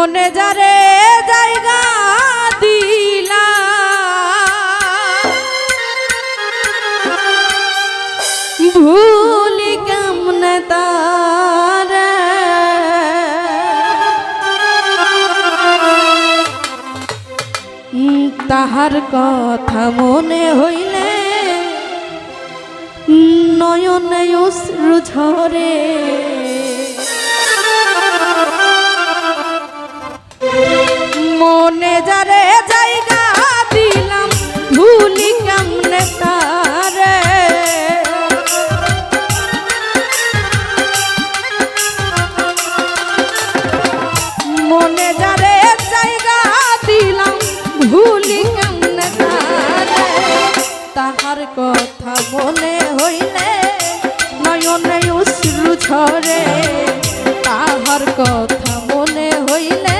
মনে যারে জায়গা দিলা। ভুলি কেমনে তারে? তাহার কথা মনে হইলে নয়নে ঝরে। তাহার কথা মনে হইলে নয়নে অশ্রু ঝরে। তাহার কথা মনে হইলে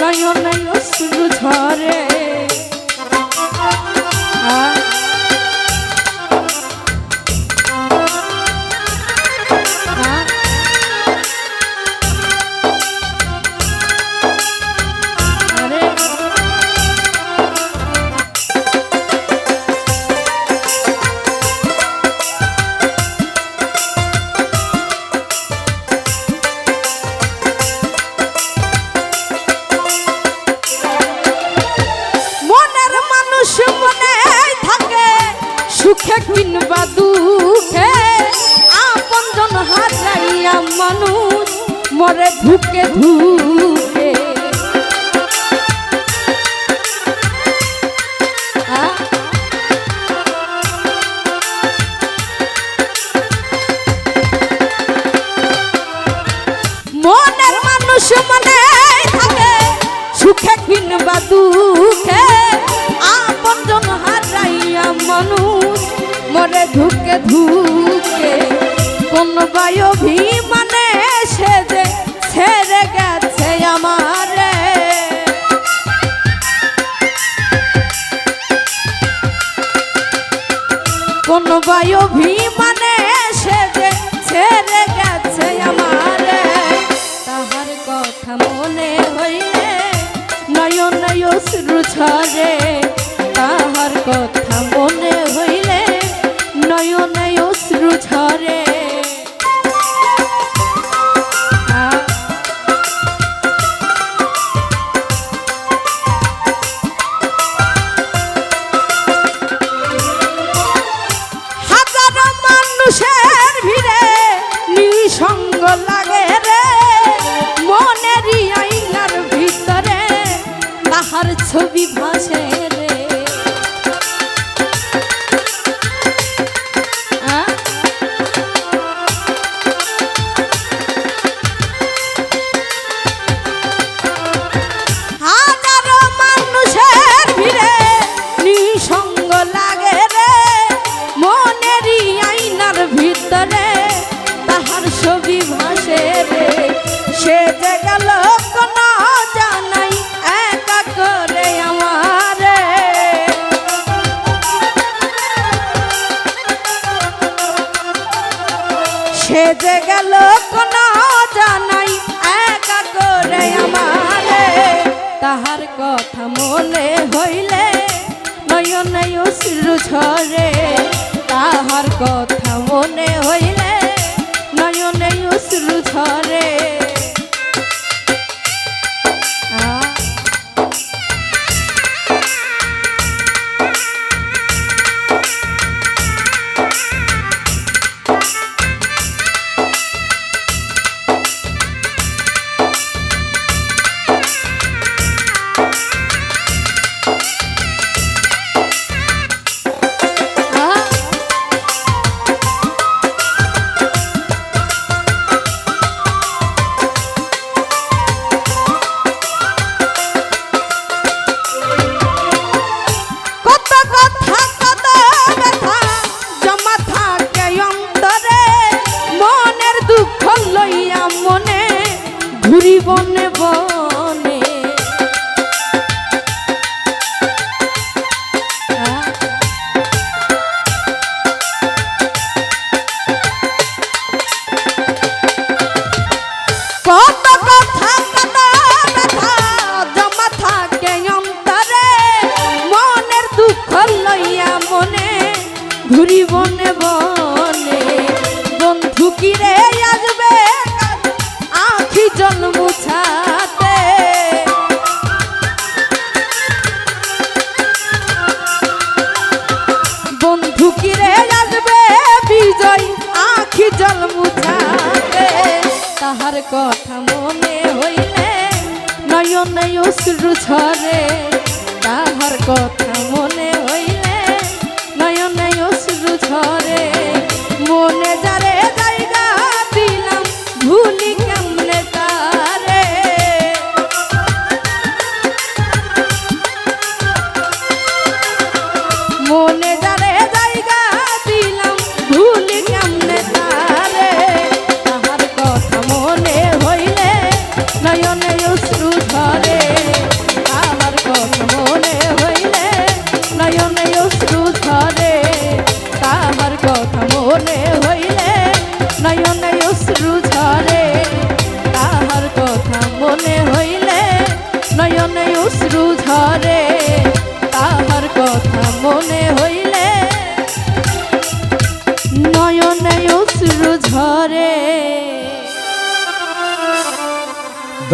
নয়নে অশ্রু ঝরে। আ- কিংবা দুঃখে আপন জন হারাইয়া মানুষ মরে ধুকে ধুকে? মনের মানুষ মনে থাকে, সুখে কিংবা দুঃখে মরে ধুকে ধুকে কোন বায়ু অভিমানে সে যে ছেড়ে গেছে আমারে। কোন বায়ু অভিমানে সে যে ছেড়ে গেছে আমারে। তাহার কথা মনে হইলে নয়ন অশ্রু ঝরে তাহার রে। মনেরই আইনার ভিতরে তাহার ছবি ভাসে রে। সে যে সে যে গেল কোন জানাই, একা করে আমারে। তাহার কথা মনে হইলে নয়নে অশ্রু ঝরে। তাহার কথা বনে বনে। বন্ধু কিরে আসবে আখি জল মুছাতে। বন্ধু কিরে আসবে বিজয়? আখি জল মুছাতে। তাহার কথা মনে হইলে নয়ন অশ্রু ঝরে তাহার কথা মনে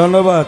ধন্যবাদ।